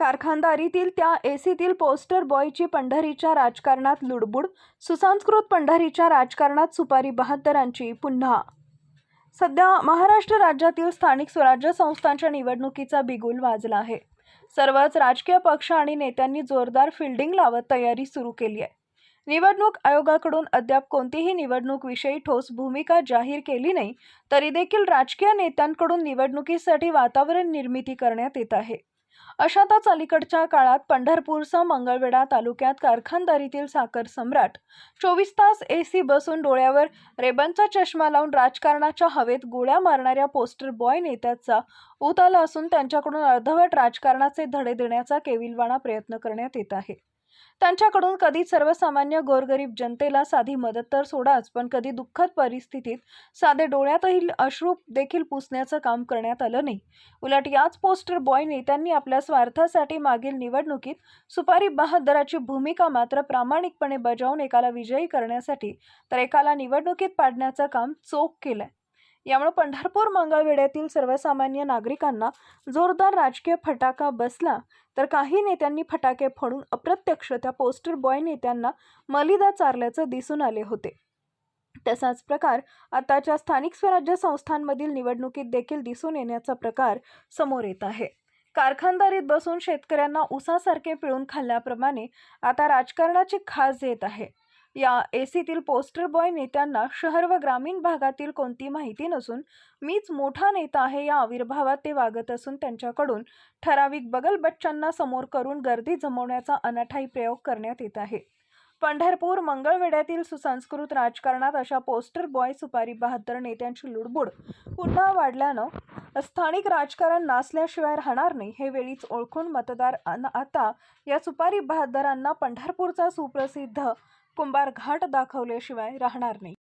कारखानदारीतील त्या एसीतील पोस्टर बॉयची पंढरीच्या राजकारणात लुडबुड सुसंस्कृत पंढरीच्या राजकारणात सुपारी बहात्तरांची पुन्हा. सध्या महाराष्ट्र राज्यातील स्थानिक स्वराज्य संस्थांच्या निवडणुकीचा बिगुल वाजला आहे. सर्वच राजकीय पक्ष आणि नेत्यांनी जोरदार फिल्डिंग लावत तयारी सुरू केली आहे निवडणूक आयोगाकडून अद्याप कोणतीही निवडणूकविषयी ठोस भूमिका जाहीर केली नाही तरी देखील राजकीय नेत्यांकडून निवडणुकीसाठी वातावरण निर्मिती करण्यात येत आहे. अशातच अलीकडच्या काळात पंढरपूरसह मंगळवेढा तालुक्यात कारखानदारीतील साखर सम्राट चोवीस तास ए सी बसून डोळ्यावर रेबनचा चष्मा लावून राजकारणाच्या हवेत गोळ्या मारणाऱ्या पोस्टर बॉय नेत्याचा उताला असून त्यांच्याकडून अर्धवट राजकारणाचे धडे देण्याचा केविलवाणा प्रयत्न करण्यात येत आहे. त्यांच्याकडून कधी सर्वसामान्य गोरगरीब जनतेला साधी मदत तर सोडाच पण कधी दुःखद परिस्थितीत साधे डोळ्यातही अश्रू देखील पुसण्याचं काम करण्यात आलं नाही. उलट याच पोस्टर बॉय नेत्यांनी आपल्या स्वार्थासाठी मागील निवडणुकीत सुपारी बहादराची भूमिका मात्र प्रामाणिकपणे बजावून एकाला विजयी करण्यासाठी तर एकाला निवडणुकीत पाडण्याचं काम चोख केलंय. यामुळे पंढरपूर मंगळवेड्यातील सर्वसामान्य नागरिकांना जोरदार राजकीय फटाका बसला तर काही नेत्यांनी फटाके फोडून अप्रत्यक्ष त्या पोस्टर बॉय नेत्यांना मलिदा चारल्याचं दिसून आले होते. तसाच प्रकार आताच्या स्थानिक स्वराज्य संस्थांमधील निवडणुकीत देखील दिसून येण्याचा प्रकार समोर येत आहे. कारखानदारीत बसून शेतकऱ्यांना उसासारखे पिळून खाल्ल्याप्रमाणे आता राजकारणाची खास येत आहे. या एसीतील पोस्टर बॉय नेत्यांना शहर व ग्रामीण भागातील कोणती माहिती नसून मीच मोठा नेता आहे या आविर्भावात ते वागत असून त्यांच्याकडून ठराविक बगल बच्चांना समोर करून गर्दी जमवण्याचा अनाठाई प्रयोग करण्यात येत आहे. पंढरपूर मंगळवेढ्यातील सुसंस्कृत राजकारणात अशा पोस्टर बॉय सुपारी बहादर नेत्यांची लुडबुड पुन्हा वाढल्यानं स्थानिक राजकारण नासल्याशिवाय राहणार नाही हे वेळीच ओळखून मतदार अन- आता या सुपारी बहादरांना पंढरपूरचा सुप्रसिद्ध कुंभार घाट दाखवल्याशिवाय राहणार नाही.